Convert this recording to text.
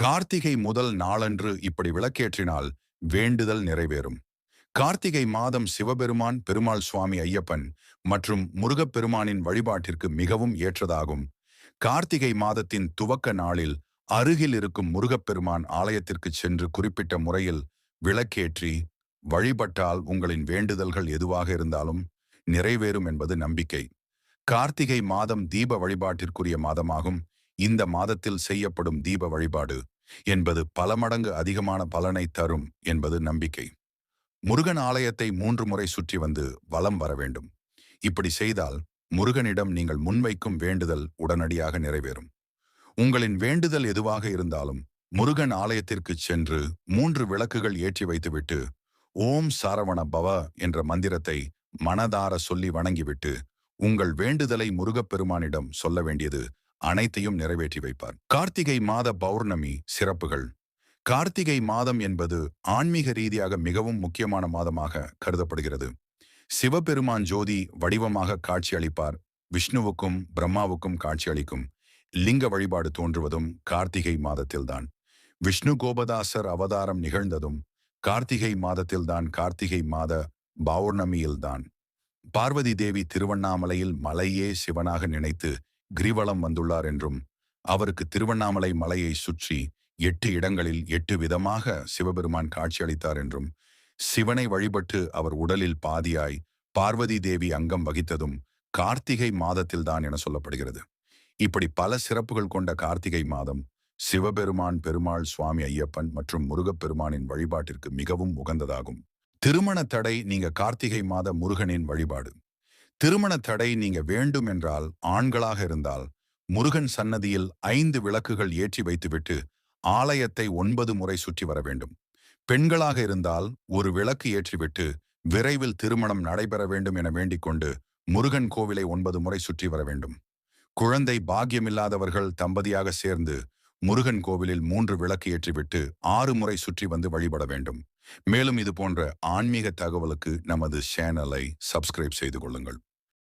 கார்த்திகை முதல் நாளன்று இப்படி விளக்கேற்றினால் வேண்டுதல் நிறைவேறும். கார்த்திகை மாதம் சிவபெருமான் பெருமாள் சுவாமி ஐயப்பன் மற்றும் முருகப்பெருமானின் வழிபாட்டிற்கு மிகவும் ஏற்றதாகும். கார்த்திகை மாதத்தின் துவக்க நாளில் அருகில் இருக்கும் முருகப்பெருமான் ஆலயத்திற்கு சென்று குறிப்பிட்ட முறையில் விளக்கேற்றி வழிபட்டால் உங்களின் வேண்டுதல்கள் எதுவாக இருந்தாலும் நிறைவேறும் என்பது நம்பிக்கை. கார்த்திகை மாதம் தீப வழிபாட்டிற்குரிய மாதமாகும். இந்த மாதத்தில் செய்யப்படும் தீப வழிபாடு என்பது பல மடங்கு அதிகமான பலனை தரும் என்பது நம்பிக்கை. முருகன் ஆலயத்தை மூன்று முறை சுற்றி வந்து வலம் வர வேண்டும். இப்படி செய்தால் முருகனிடம் நீங்கள் முன்வைக்கும் வேண்டுதல் உடனடியாக நிறைவேறும். உங்களின் வேண்டுதல் எதுவாக இருந்தாலும் முருகன் ஆலயத்திற்கு சென்று மூன்று விளக்குகள் ஏற்றி வைத்துவிட்டு ஓம் சாரவண பவ என்ற மந்திரத்தை மனதார சொல்லி வணங்கிவிட்டு உங்கள் வேண்டுதலை முருகப்பெருமானிடம் சொல்ல வேண்டியது அனைத்தையும் நிறைவேற்றி வைப்பார். கார்த்திகை மாத பௌர்ணமி சிறப்புகள். கார்த்திகை மாதம் என்பது ஆன்மீக ரீதியாக மிகவும் முக்கியமான மாதமாக கருதப்படுகிறது. சிவபெருமான் ஜோதி வடிவமாக காட்சி அளிப்பார். விஷ்ணுவுக்கும் பிரம்மாவுக்கும் காட்சி அளிக்கும். லிங்க வழிபாடு தோன்றுவதும் கார்த்திகை மாதத்தில்தான். விஷ்ணு கோபதாசர் அவதாரம் நிகழ்ந்ததும் கார்த்திகை மாதத்தில்தான் கார்த்திகை மாத பௌர்ணமியில்தான். பார்வதி தேவி திருவண்ணாமலையில் மலையே சிவனாக நினைத்து கிரிவலம் வந்துள்ளார் என்றும் அவருக்கு திருவண்ணாமலை மலையை சுற்றி எட்டு இடங்களில் எட்டு விதமாக சிவபெருமான் காட்சியளித்தார் என்றும் சிவனை வழிபட்டு அவர் உடலில் பாதியாய் பார்வதி தேவி அங்கம் வகித்ததும் கார்த்திகை மாதத்தில்தான் என சொல்லப்படுகிறது. இப்படி பல சிறப்புகள் கொண்ட கார்த்திகை மாதம் சிவபெருமான் பெருமாள் சுவாமி ஐயப்பன் மற்றும் முருகப்பெருமானின் வழிபாட்டிற்கு மிகவும் உகந்ததாகும். திருமண தடை நீங்க கார்த்திகை மாத முருகனின் வழிபாடு. திருமண தடை நீங்க வேண்டும் என்றால் ஆண்களாக இருந்தால் முருகன் சன்னதியில் ஐந்து விளக்குகள் ஏற்றி வைத்துவிட்டு ஆலயத்தை ஒன்பது முறை சுற்றி வர வேண்டும். பெண்களாக இருந்தால் ஒரு விளக்கு ஏற்றிவிட்டு விரைவில் திருமணம் நடைபெற வேண்டும் என வேண்டிக்கொண்டு முருகன் கோவிலை ஒன்பது முறை சுற்றி வர வேண்டும். குழந்தை பாக்கியமில்லாதவர்கள் தம்பதியாக சேர்ந்து முருகன் கோவிலில் மூன்று விளக்கு ஏற்றிவிட்டு ஆறு முறை சுற்றி வந்து வழிபட வேண்டும். மேலும் இது போன்ற ஆன்மீக தகவலுக்கு நமது சேனலை சப்ஸ்கிரைப் செய்து கொள்ளுங்கள்.